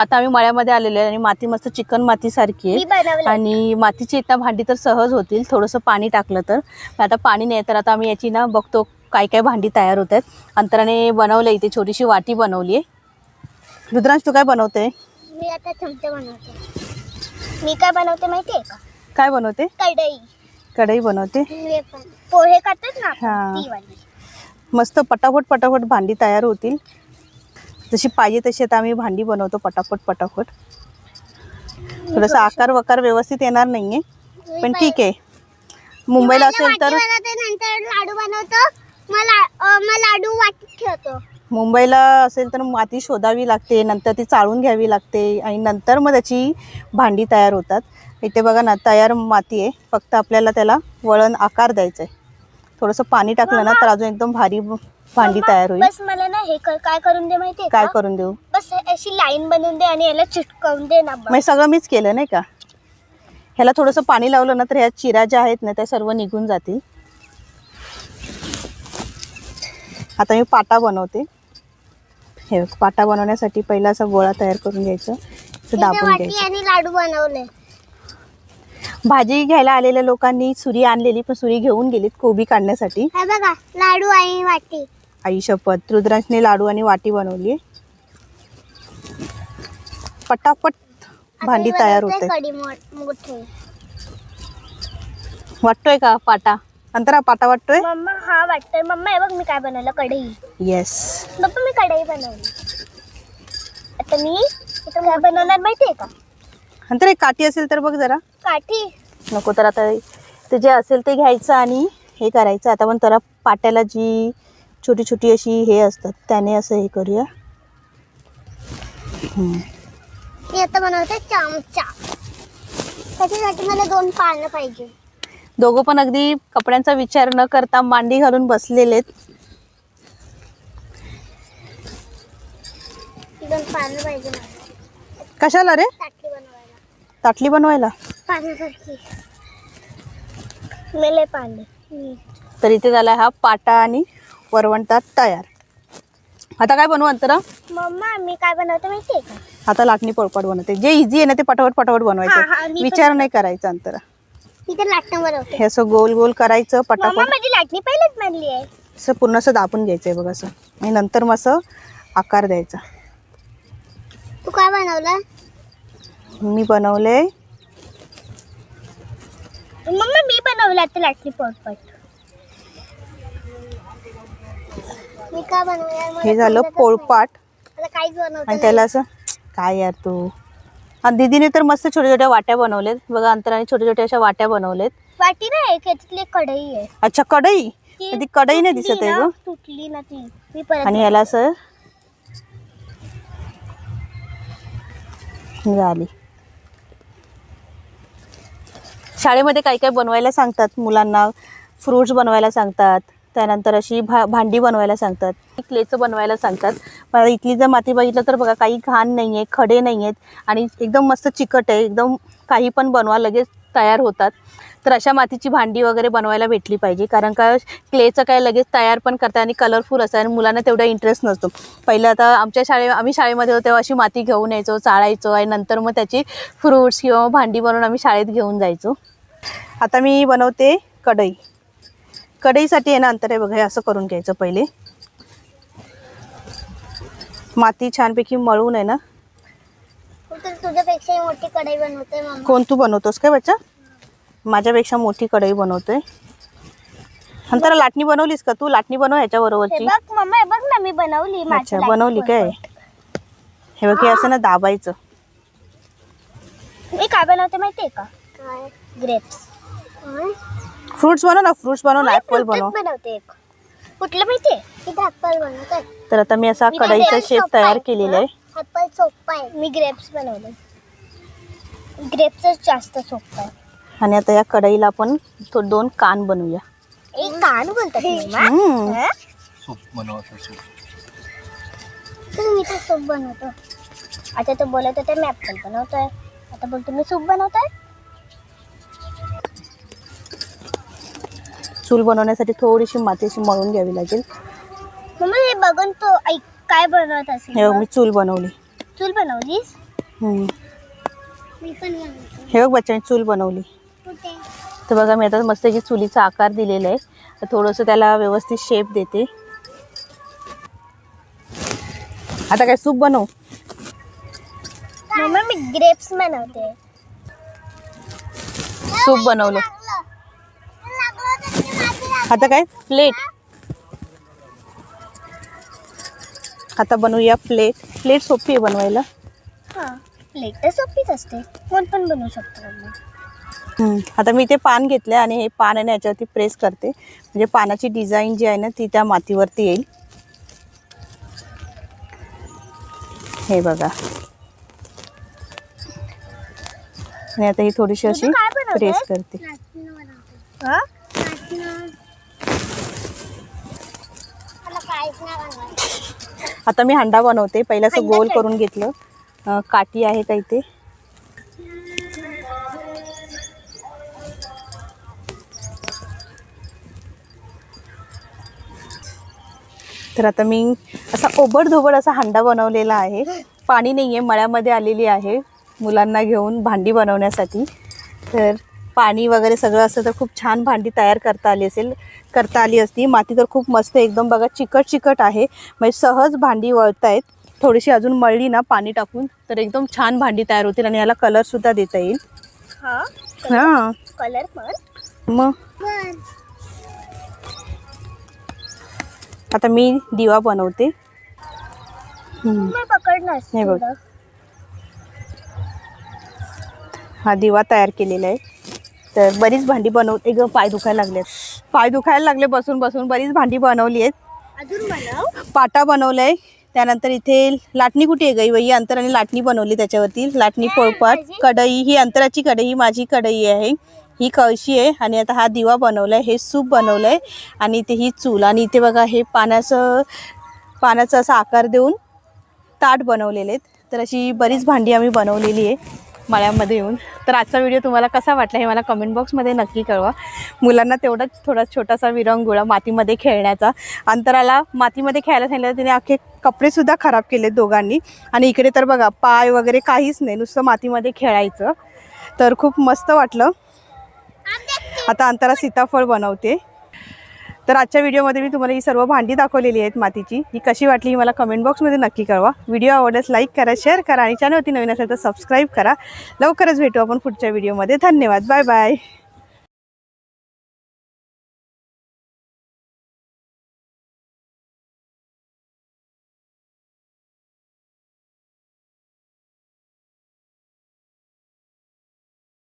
आता आम्ही मळ्यामध्ये आलेलो आहे आणि माती मस्त चिकन माती सारखी मी आहे आणि मातीची इथं भांडी तर सहज होतील. थोडंसं पाणी टाकलं तर. आता पाणी नाही तर आता आम्ही याची ना बघतो काय काय भांडी तयार होत आहेत. अंतराने बनवलं इथे छोटीशी वाटी बनवली आहे. रुद्रांश तू काय बनवते मी आता चमचे बनवते. मी काय बनवते माहिती आहे का? काय बनवते? कढई. कढई बनवते? पोहे करतात ना हा. मस्त पटापट पटापट भांडी तयार होतील. जशी पाहिजे तशी आता आम्ही भांडी बनवतो पटापट पटापट. थोडंसं आकार वकार व्यवस्थित येणार नाहीये. मी पण ठीक आहे. मुंबईला असेल तर लाडू बनवतो. लाडू वाटीत ठेवतो. मुंबईला असेल तर माती शोधावी लागते नंतर ती चाळून घ्यावी लागते आणि नंतर मग त्याची भांडी तयार होतात. इथे बघा ना तयार माती आहे. फक्त आपल्याला त्याला वळण आकार द्यायचा आहे थोडंसं पाणी टाकलं ना तर अजून एकदम भारी भांडी तयार होईल. बस मला ना हे कर- काय करून दे माहितीये काय का? करून देऊ? बस अशी लाईन बनवून दे आणि याला चिटकवून दे ना. मग. सगळं मीच केलं नाही का? ह्याला थोडंसं पाणी लावलं ना तर ह्या चिरा ज्या आहेत ना त्या सर्व निघून जातील. आता मी पाटा बनवते. हे बघ, पाटा बनवण्यासाठी पहिला असा गोळा तयार करून घ्यायचा. असं दाबून वाटी घ्यायचं. आणि लाडू बनवले. भाजी घ्यायला आलेल्या लोकांनी सुरी आणलेली पण सुरी घेऊन गेलीत कोबी काढण्यासाठी. हे बघा लाडू आणि वाटी. आई शपथ. रुद्रांशने लाडू आणि वाटी बनवली. पटापट भांडी तयार होते. वाटतोय का पाटा? अंतरा पाटा वाटतोय? मम्मा हा वाटतंय. मम्मा हे बघ मी काय बनवलं कढई येस पप्पा मी कढई बनवली. आता मी इथं काय बनवणार माहितीये का? नंतर एक काठी असेल तर बघ जरा. काठी. नको तर आता ते जे असेल ते घ्यायचं आणि हे करायचं. आता पण तर पाट्याला जी छोटी छोटी अशी हे असतात त्याने असं हे करूया. मी आता बनवते चमचा. त्याच्यासाठी मला दोन पानं पाहिजे. दोघं पण अगदी कपड्यांचा विचार न करता मांडी घालून बसलेलेत. दोन पानं पाहिजे मला. कशाला रे? ताटली बनवायला. ताटली बनवायला? पाण्यासारखी मेले पाणी तर इथे झाला हा पाटा आणि वरवंटात तयार. आता काय बनवू अंतरा? मम्मा मी काय बनवते माहितीये का? आता लाटणी पोळपाट बनवते. जे इझी आहे ना ते पटापट पटापट हा, हा, बनवायचं पण विचार नाही करायचा अंतरा. तिथे लाटणं बनवते. हे असं गोल गोल करायचं मम्मा पटापट. माझी लाटणी पहिलेच बनली आहे. असं पूर्ण असं दाबून घ्यायचं आहे बघ असं. आणि नंतर मग असं आकार द्यायचा. तू काय बनवलं? मी बनवले मम्मा मी बनवलं आता लाटणी पोटपट मी काय बनवणार? मला हे झालं समजतच पोळपाट. नाही. आता काहीच बनवत आणि त्याला असं काय यार तू? आणि दीदीने तर मस्त छोट्या छोट्या वाट्या बनवलेत बघा अंतराने छोट्या छोट्या अशा वाट्या बनवलेत वाटी नाही एक याच्यातली एक कढई आहे. अच्छा कढई? ती ती कढई नाही दिसत आहे ना, ग. तुटली ना ती. मी परत आणि याला असं झाली शाळेमध्ये काही काही बनवायला सांगतात मुलांना? फ्रूट्स बनवायला सांगतात. त्यानंतर अशी भा भांडी बनवायला सांगतात. क्लेचं बनवायला सांगतात. इथली जर माती बघितलं तर बघा काही घाण नाही आहे खडे नाही आहेत आणि एकदम मस्त चिकट आहे. एकदम काही पण बनवा लगेच तयार होतात. तर अशा मातीची भांडी वगैरे बनवायला भेटली पाहिजे. कारण का क्लेचं काय लगेच तयार पण करतात आणि कलरफुल असतं आणि मुलांना तेवढा इंटरेस्ट नसतो. पहिलं आता आमच्या शाळे आम्ही शाळेमध्ये होतो तेव्हा अशी माती घेऊन यायचो चाळायचो आणि नंतर मग त्याची फ्रूट्स किंवा भांडी बनवून आम्ही शाळेत घेऊन जायचो. आता मी बनवते कढई. कढईसाठी आहे ना अंतर आहे बघा हे असं करून घ्यायचं पहिले. माती छानपैकी मळून आहे ना. तर तुझ्यापेक्षा मोठी कढई बनवते मम्मा कोण तू बनवतोस काय बच्चा? माझ्यापेक्षा मोठी कढई बनवतोय. नंतर लाटणी बनवलीस का तू? लाटणी बनव हे ह्याच्याबरोबरची बघ मम्मा हे बघ ना मी बनवली अच्छा बनवली काय. हे बघ हे असं ना दाबायचं. मी काय बनवते माहितीये का? ग्रेप्स फ्रुट्स बनव ना फ्रुट्स बनव ना ऍपल बनव. बनवते एक. कुठलं माहितीये? इथे ऍपल बनवते तर आता मी असा कढईचा शेप तयार केलेला आहे. ऍपल सोपा आहे. मी ग्रेप्स बनवले. ग्रेप्सच जास्त सोपं आहे. आणि आता या कढईला आपण तो दोन कान बनवूया. एक कान बोलतात मम्मा. हम्म. हं? सूप बनवायचं सूप. तर मी तर सूप बनवतो. आता तो बोलत होते मी ऍपल बनवतोय. आता बोलतो मी सूप बनवतोय? चूल बनवण्यासाठी थोडीशी माती अशी मळून घ्यावी लागेल. मम्मा हे बघून तो ऐक काय बनवत असेल हे बघ. मी चूल बनवली. चूल बनवलीस? हम्म. मी पण बनवतो. हे बघ बच्चा मी चूल बनवली. कुठे? तर बघा मी आता मस्त की चुलीचा आकार दिलेला आहे. तर थोडंसं त्याला व्यवस्थित शेप देते. आता काय सूप बनव. मम्मा मी ग्रेप्स बनवते. सूप बनवलं. आता काय? प्लेट आता बनवूया प्लेट प्लेट सोपी आहे बनवायला. हा प्लेट तर सोपीच असते. कोण पण बनवू शकतो हम्म. आता मी ते पान घेतलं आणि हे पान आहे ना याच्यावरती प्रेस करते. म्हणजे पानाची डिझाईन जी आहे ना ती त्या मातीवरती येईल. हे बघा. आणि आता ही थोडीशी अशी? प्रेस करते. हा? आता मी हंडा बनवते. पहिलं असं गोल? करून घेतलं. काठी आहे का इथे? तर आता मी असा ओबडधोबड असा हंडा बनवलेला आहे. पाणी नाही आहे मळ्यामध्ये आलेली आहे मुलांना घेऊन भांडी बनवण्यासाठी. तर पाणी वगैरे सगळं असतं तर खूप छान भांडी तयार करता आली असेल करता आली असती. माती तर खूप मस्त एकदम बघा चिकट चिकट आहे. म्हणजे सहज भांडी वळतायत. थोडीशी अजून मळली ना पाणी टाकून तर एकदम छान भांडी तयार होतील आणि याला कलरसुद्धा देता येईल. हा? हां. कलर पण? मग? आता मी दिवा बनवते. बघ. हा दिवा तयार केलेला आहे. तर बरीच भांडी बनव एक पाय दुखायला लागले पाय दुखायला लागले बसून बसून बरीच भांडी बनवली आहेत. अजून बनव. पाटा बनवला आहे त्यानंतर इथे लाटणी कुठे आहे गई वही अंतराने लाटणी बनवली त्याच्यावरती. लाटणी पोळपाट कढई ही अंतराची कढई ही माझी कढई आहे. ही कळशी आहे आणि आता हा दिवा बनवला आहे हे सूप बनवलं आहे आणि इथे ही चूल आणि इथे बघा हे पाण्याचं पाण्याचा असा आकार देऊन ताट बनवलेले आहेत. तर अशी बरीच भांडी आम्ही बनवलेली आहे. मळ्यामध्ये येऊन. तर आजचा व्हिडिओ तुम्हाला कसा वाटला हे मला कमेंट बॉक्समध्ये नक्की कळवा. मुलांना तेवढाच थोडा छोटासा विरंगुळा मातीमध्ये खेळण्याचा. अंतराला मातीमध्ये खेळायला सांगितलं तिने अख्खे कपडेसुद्धा खराब केले दोघांनी. आणि इकडे तर बघा पाय वगैरे काहीच नाही नुसतं मातीमध्ये खेळायचं. तर खूप मस्त वाटलं. आता अंतरा सीताफळ बनवते. तर आजच्या व्हिडिओमध्ये मी तुम्हाला ही सर्व भांडी दाखवलेली आहेत मातीची. ही कशी वाटली ही मला कमेंट बॉक्समध्ये नक्की कळवा. व्हिडिओ आवडल्यास लाईक करा शेअर करा आणि चॅनलवरती नवीन असेल तर सबस्क्राईब करा. लवकरच भेटू आपण पुढच्या व्हिडिओमध्ये. धन्यवाद. Bye bye